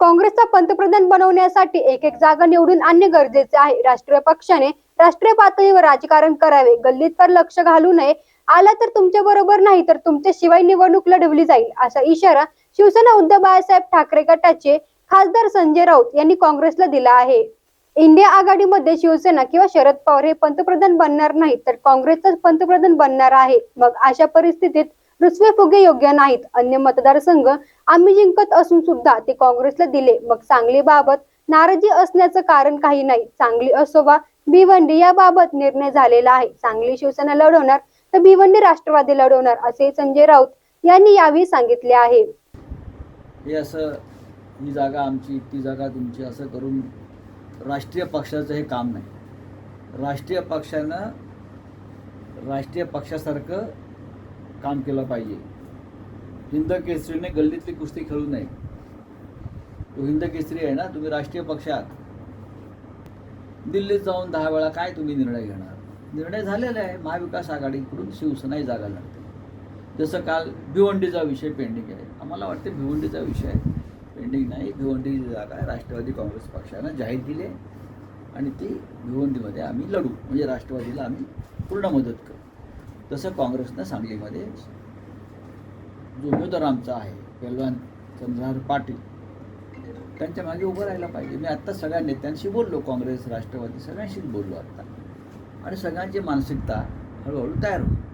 काँग्रेसचा पंतप्रधान बनवण्यासाठी एक एक जागा निवडून आणणे गरजेचे आहे. राष्ट्रीय पक्षाने राष्ट्रीय पातळीवर राजकारण करावे. गल्लीत पर लक्ष घालू नये. आला तर तुमच्या बरोबर नाही तर तुमच्या शिवाय निवडणूक लढवली जाईल असा इशारा शिवसेना उद्धव बाळासाहेब ठाकरे गटाचे खासदार संजय राऊत यांनी काँग्रेसला दिला आहे. इंडिया आघाडीमध्ये शिवसेना किंवा शरद पवार हे पंतप्रधान बनणार नाहीत तर काँग्रेसच पंतप्रधान बनणार आहे. मग अशा परिस्थितीत रुसवे फुगे योग्य नाहीत. अन्य मतदारसंघ आम्ही जिंकत असून सुद्धा ते काँग्रेसला दिले. मग सांगली बाबत नाराजी असण्याचं कारण काही नाही. सांगली असो वा भिवंडी याबाबत निर्णय झालेला आहे. सांगली शिवसेना लढवणार तर भिवंडी राष्ट्रवादी लढवणार असे संजय राऊत यांनी यावेळी सांगितले आहे. हे असं ही जागा आमची ती जागा तुमची असं करून राष्ट्रीय पक्षाचं हे काम नाही. राष्ट्रीय पक्षानं राष्ट्रीय पक्षासारखं काम केलं पाहिजे. हिंद केसरीने गल्लीतली कुस्ती खेळू नये. तो हिंद केसरी आहे ना तुम्ही राष्ट्रीय पक्षात. दिल्लीत जाऊन दहा वेळा काय तुम्ही निर्णय घेणार? निर्णय झालेला आहे महाविकास आघाडीकडून शिवसेनाही जागा लागते. जसं काल भिवंडीचा विषय पेंडिंग आहे. आम्हाला वाटते भिवंडीचा विषय पेंडिंग नाही. भिवंडीची जागा राष्ट्रवादी काँग्रेस पक्षानं जाहीर दिली आणि ती भिवंडीमध्ये आम्ही लढू. म्हणजे राष्ट्रवादीला आम्ही पूर्ण मदत करू तसं काँग्रेसनं सांगलीमध्ये जो उमेदवार आमचा आहे पहलवान चंद्रहार पाटील त्यांच्या मागे उभं राहायला पाहिजे. मी आत्ता सगळ्या नेत्यांशी बोललो काँग्रेस राष्ट्रवादी सगळ्यांशीच बोललो आत्ता. आणि सगळ्यांची मानसिकता हळूहळू तयार होईल